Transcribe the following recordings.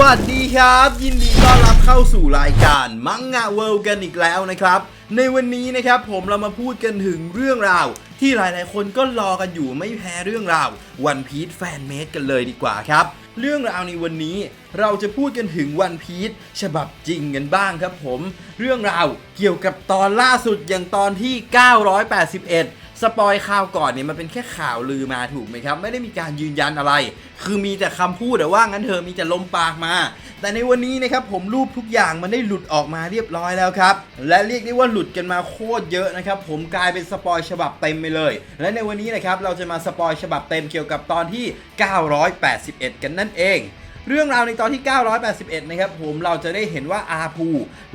วัสดีครับ ยินดีต้อนรับเข้าสู่รายการมังงะเวิลด์กันอีกแล้วนะครับ ในวันนี้นะครับผมเรามาพูดกันถึงเรื่องราว ที่หลายๆ คนก็รอกันอยู่ไม่แพ้เรื่องราววันพี e แฟนเมดกันเลยดีกว่าครับ เรื่องราวในวันนี้เราจะพูดกันถึงวันพี e ฉบับจริงกันบ้างครับผม เรื่องราวเกี่ยวกับตอนล่าสุดอย่างตอนที่ 981 สปอยข่าวก่อนเนี่ยมันเป็นแค่ข่าวลือมาถูกไหมครับ ไม่ได้มีการยืนยันอะไร คือมีแต่คำพูดแต่ว่างั้นเธอมีแต่ลมปากมา แต่ในวันนี้นะครับผมรูปทุกอย่างมันได้หลุดออกมาเรียบร้อยแล้วครับ และเรียกได้ว่าหลุดกันมาโคตรเยอะนะครับผมกลายเป็นสปอยฉบับเต็มไปเลย และในวันนี้นะครับเราจะมาสปอยฉบับเต็มเกี่ยวกับตอนที่ 981 กันนั่นเองเรื่องราวในตอนที่ 981 นะครับผมเราจะได้เห็นว่าอาภู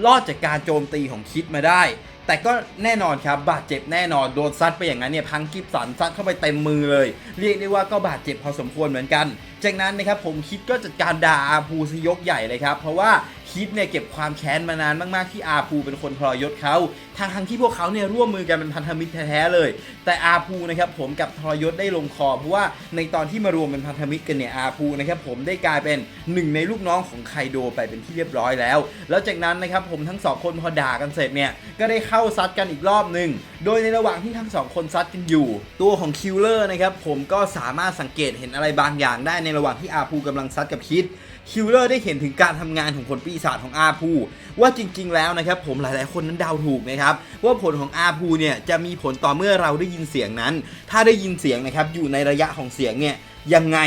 รอดจากการโจมตีของคิดมาได้ แต่ก็แน่นอนครับบาดเจ็บแน่นอน โดนซัดไปอย่างนั้นเนี่ยพังกิฟสันซัดเข้าไปเต็มมือเลย เรียกได้ว่าก็บาดเจ็บพอสมควรเหมือนกัน จากนั้นนะครับผมคิดก็จัดการด่าอาภูซะยกใหญ่เลยครับ เพราะว่าคิดเนี่ยเก็บความแค้นมานานมากๆที่อาภูเป็นคนทรยศเขาทางทางที่พวกเขาเนี่ยร่วมมือกันเป็นพันธมิตรแท้ๆเลย แต่อาภูนะครับผมกับทรยศได้ลงคอ เพราะว่าในตอนที่มารวมเป็นพันธมิตรกันเนี่ยอาภูนะครับผมได้กลายเป็นหนึ่งในลูกน้องของไคโดไปเป็นที่เรียบร้อยแล้ว แล้วจากนั้นนะครับผมทั้งสองคนพอด่ากันเสร็จเนี่ยก็ได้เข้าซัดกันอีกรอบหนึ่งโดยในระหว่างที่ทั้งสองคนซัดกันอยู่ ตัวของคิลเลอร์นะครับผมก็สามารถสังเกตเห็นอะไรบางอย่างได้ในระหว่างที่อาภูกำลังซัดกับคิดคิลเลอร์ได้เห็นถึงการทำงานของผลปีศาจของอาภูว่าจริง ๆ แล้วนะครับผมหลายๆ คนนั้นเดาถูกนะครับว่าผลของอาภูเนี่ยจะมีผลต่อเมื่อเราได้ยินเสียงนั้น ถ้าได้ยินเสียงนะครับอยู่ในระยะของเสียงเนี่ยยังไง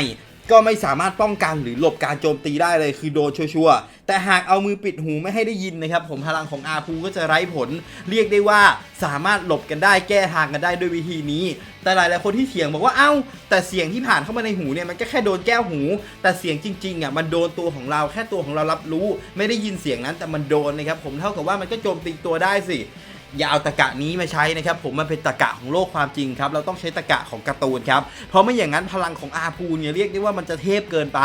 ก็ไม่สามารถป้องกันหรือหลบการโจมตีได้เลยคือโดนชัวร์แต่หากเอามือปิดหูไม่ให้ได้ยินนะครับผมพลังของอาภูก็จะไร้ผล เรียกได้ว่าสามารถหลบกันได้แก้ทางกันได้ด้วยวิธีนี้ แต่หลายๆคนที่เถียงบอกว่าเอ้า แต่เสียงที่ผ่านเข้ามาในหูเนี่ยมันก็แค่โดนแก้วหู แต่เสียงจริงๆอะมันโดนตัวของเราแค่ตัวของเรารับรู้ ไม่ได้ยินเสียงนั้นแต่มันโดนนะครับผมเท่ากับว่ามันก็โจมตีตัวได้สิ อย่าเอาตะกะนี้มาใช้นะครับผมมันเป็นตะกะของโลกความจริงครับเราต้องใช้ตะกะของการ์ตูนครับเพราะไม่อย่างนั้นพลังของอาภูเนี่ยเรียกได้ว่ามันจะเทพเกินไป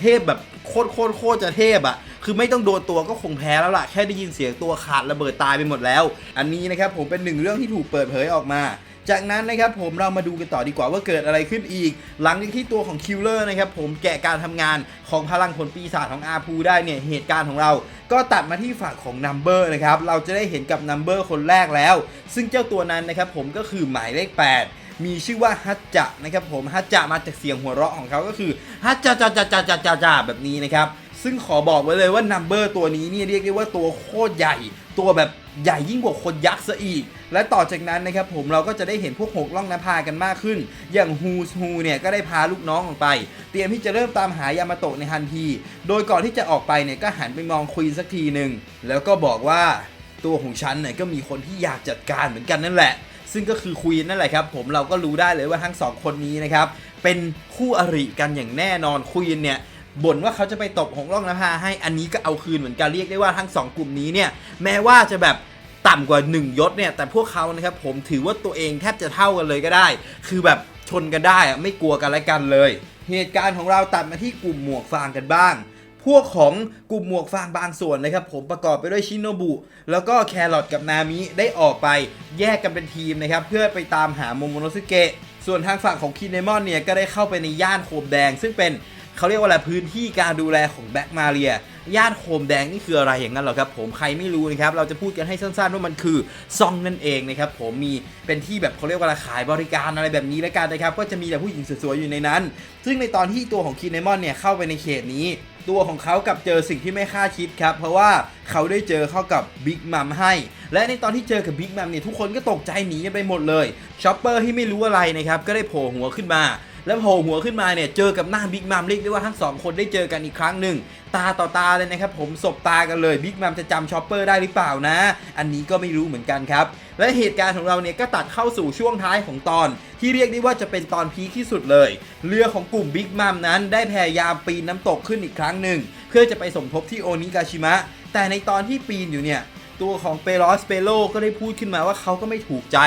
เทพแบบโคตรโคตรโคตรจะเทพอะ่ะคือไม่ต้องโดนตัวก็คงแพ้แล้วล่ะแค่ได้ยินเสียงตัวขาดระเบิดตายไปหมดแล้ว อันนี้นะครับผมเป็นหนึ่งเรื่องที่ถูกเปิดเผยออกมา จากนั้นนะครับผมเรามาดูกันต่อดีกว่าว่าเกิดอะไรขึ้นอีก หลังจากที่ตัวของคิลเลอร์นะครับผมแกะการทำงานของพลังผลปีศาจของอาภูได้เนี่ยเหตุการณ์ของเราก็ตัดมาที่ฝั่งของนัมเบอร์นะครับเราจะได้เห็นกับนัมเบอร์คนแรกแล้ว ซึ่งเจ้าตัวนั้นนะครับผมก็คือหมายเลข 8มีชื่อว่าฮัจจะนะครับผมฮัจจะมาจากเสียงหัวเราะของเขาก็คือฮัจจะจะจะจะจะจะจะแบบนี้นะครับ ซึ่งขอบอกไว้เลยว่านัมเบอร์ตัวนี้เนี่ยเรียกได้ว่าตัวโคตรใหญ่ ตัวแบบใหญ่ยิ่งกว่าคนยักษ์ซะอีก และต่อจากนั้นนะครับผมเราก็จะได้เห็นพวกหกล่องนภากันมากขึ้น อย่างฮูสฮูเนี่ยก็ได้พาลูกน้องออกไป เตรียมที่จะเริ่มตามหายามาโตะในทันที โดยก่อนที่จะออกไปเนี่ยก็หันไปมองควีนสักทีหนึ่งแล้วก็บอกว่าตัวของฉันเนี่ยก็มีคนที่อยากจัดการเหมือนกันนั่นแหละ ซึ่งก็คือควีนนั่นแหละครับผมเราก็รู้ได้เลยว่าทั้งสองคนนี้นะครับเป็นคู่อริกันอย่างแน่นอนควีนเนี่ย บ่นว่าเขาจะไปตบหงร่องนภาให้อันนี้ก็เอาคืนเหมือนกันเรียกได้ว่าทั้งสองกลุ่มนี้เนี่ยแม้ว่าจะแบบต่ำกว่า 1 ยศเนี่ยแต่พวกเขานะครับผมถือว่าตัวเองแทบจะเท่ากันเลยก็ได้ คือแบบชนกันได้อะไม่กลัวกันและกันเลย เหตุการณ์ของเราตัดมาที่กลุ่มหมวกฟางกันบ้าง พวกของกลุ่มหมวกฟางบางส่วนนะครับผมประกอบไปด้วยชินโนบุแล้วก็แครอทกับนามิได้ออกไปแยกกันเป็นทีมนะครับเพื่อไปตามหาโมโมโนสึเกะส่วนทางฝั่งของคินเนมอนเนี่ยก็ได้เข้าไปในย่านโคมแดง ซึ่งเป็น เขาเรียกว่าอะไรพื้นที่การดูแลของแบ็กมาเรียย่านโคมแดงนี่คืออะไรอย่างนั้นหรอครับผมใครไม่รู้นะครับเราจะพูดกันให้สั้นๆว่ามันคือซองนั่นเองนะครับผมมีเป็นที่แบบเขาเรียกว่าขายบริการอะไรแบบนี้แล้วกันนะครับก็จะมีแต่ผู้หญิงสวยๆอยู่ในนั้น ซึ่งในตอนที่ตัวของคินเนมอนเนี่ยเข้าไปในเขตนี้ ตัวของเขากับเจอสิ่งที่ไม่คาดคิดครับเพราะว่าเขาได้เจอเข้ากับบิ๊กมัมให้ และในตอนที่เจอกับบิ๊กมัมเนี่ยทุกคนก็ตกใจหนีไปหมดเลยช็อปเปอร์ที่ไม่รู้อะไรนะครับก็ได้โผล่หัวขึ้นมา แล้วโผล่หัวขึ้นมาเนี่ยเจอกับหน้าบิ๊กมัมเรียกได้ว่าทั้งสองคนได้เจอกันอีกครั้งหนึ่งตาต่อตาเลยนะครับผมสบตากันเลยบิ๊กมัมจะจำชอปเปอร์ได้หรือเปล่านะ อันนี้ก็ไม่รู้เหมือนกันครับ และเหตุการณ์ของเราเนี่ยก็ตัดเข้าสู่ช่วงท้ายของตอน ที่เรียกได้ว่าจะเป็นตอนพีคที่สุดเลย เรือของกลุ่มบิ๊กมัมนั้นได้พยายามปีนน้ำตกขึ้นอีกครั้งหนึ่งเพื่อจะไปสมทบที่โอนิกาชิมะ แต่ในตอนที่ปีนอยู่เนี่ยตัวของเปโรสเปโลก็ได้พูดขึ้นมาว่าเขาก็ไม่ถูกใจ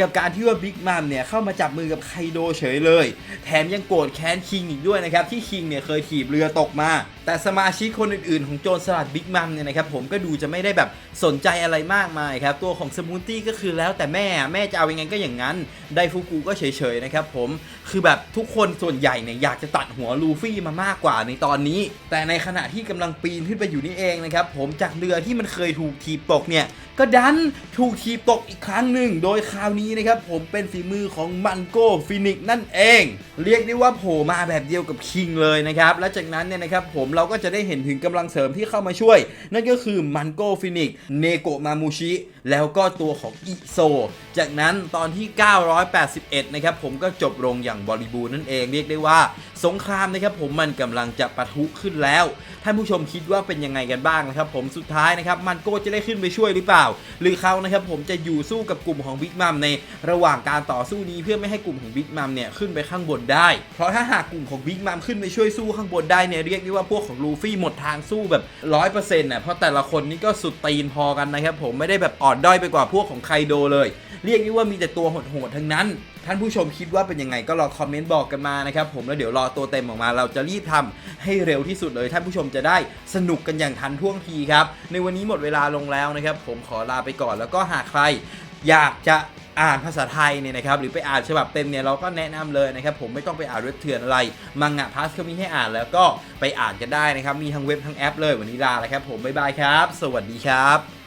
กับการที่ว่าบิ๊กมัมเนี่ยเข้ามาจับมือกับไคโดเฉยเลย แถมยังโกรธแค้นคิงอีกด้วยนะครับ ที่คิงเนี่ยเคยถีบเรือตกมา แต่สมาชิกคนอื่นๆ ของโจรสลัดบิ๊กมัมเนี่ยนะครับผมก็ดูจะไม่ได้แบบสนใจอะไรมากมายครับ ตัวของสมูทตี้ก็คือแล้วแต่แม่แม่จะเอายังไงก็อย่างนั้น ไดฟูกุก็เฉยๆนะครับผมคือแบบทุกคนส่วนใหญ่เนี่ยอยากจะตัดหัวลูฟี่มามากกว่าในตอนนี้ แต่ในขณะที่กำลังปีนขึ้นไปอยู่นี่เองนะครับผมจากเรือที่มันเคยถูกถีบตกเนี่ยก็ดันถูกถีบตกอีกครั้งหนึ่งโดยคราวนี้นะครับผมเป็นฝีมือของมันโก้ฟินิกนั่นเอง เรียกได้ว่าโผล่มาแบบเดียวกับคิงเลยนะครับและจากนั้นเนี่ยนะครับผมเราก็จะได้เห็นถึงกำลังเสริมที่เข้ามาช่วย นั่นก็คือมันโก้ฟินิกเนโกะมามูชิ แล้วก็ตัวของอิโซ จากนั้นตอนที่ 981 นะครับผมก็จบลงอย่างบริบูรณ์นั่นเองเรียกได้ว่า สงครามนะครับผมมันกำลังจะปะทุขึ้นแล้ว ท่านผู้ชมคิดว่าเป็นยังไงกันบ้างนะครับผมสุดท้ายนะครับมันโก้จะได้ขึ้นไปช่วยหรือเปล่า หรือเขานะครับผมจะอยู่สู้กับกลุ่มของบิ๊กมัมในระหว่างการต่อสู้นี้เพื่อไม่ให้กลุ่มของบิ๊กมัมเนี่ยขึ้นไปข้างบนได้ เพราะถ้าหากกลุ่มของบิ๊กมัมขึ้นไปช่วยสู้ข้างบนได้เนี่ยเรียกได้ว่าพวกของลูฟี่หมดทางสู้แบบร้อยเปอร์เซ็นต์น่ะเพราะแต่ละคนนี่ก็สุดตีนพอกันนะครับผมไม่ได้แบบอ่อนด้อยไปกว่าพวกของไคโดเลย เรียกได้ว่ามีแต่ตัวโหดๆทั้งนั้น ท่านผู้ชมคิดว่าเป็นยังไงก็รอคอมเมนต์บอกกันมานะครับผมแล้วเดี๋ยวรอตัวเต็มออกมา เราจะรีบทำให้เร็วที่สุดเลย ท่านผู้ชมจะได้สนุกกันอย่างทันท่วงทีครับในวันนี้หมดเวลาลงแล้วนะครับผมขอลาไปก่อนแล้วก็หากใคร อยากจะอ่านภาษาไทยเนี่ยนะครับหรือไปอ่านฉบับเต็มเนี่ยเราก็แนะนำเลยนะครับผมไม่ต้องไปอ่านเว็บเถื่อนอะไร มังงะพาสก็มีให้อ่านแล้วก็ไปอ่านกันได้นะครับ มีทั้งเว็บทั้งแอปเลยวันนี้ลาแล้วครับผมบ๊ายบายครับ สวัสดีครับ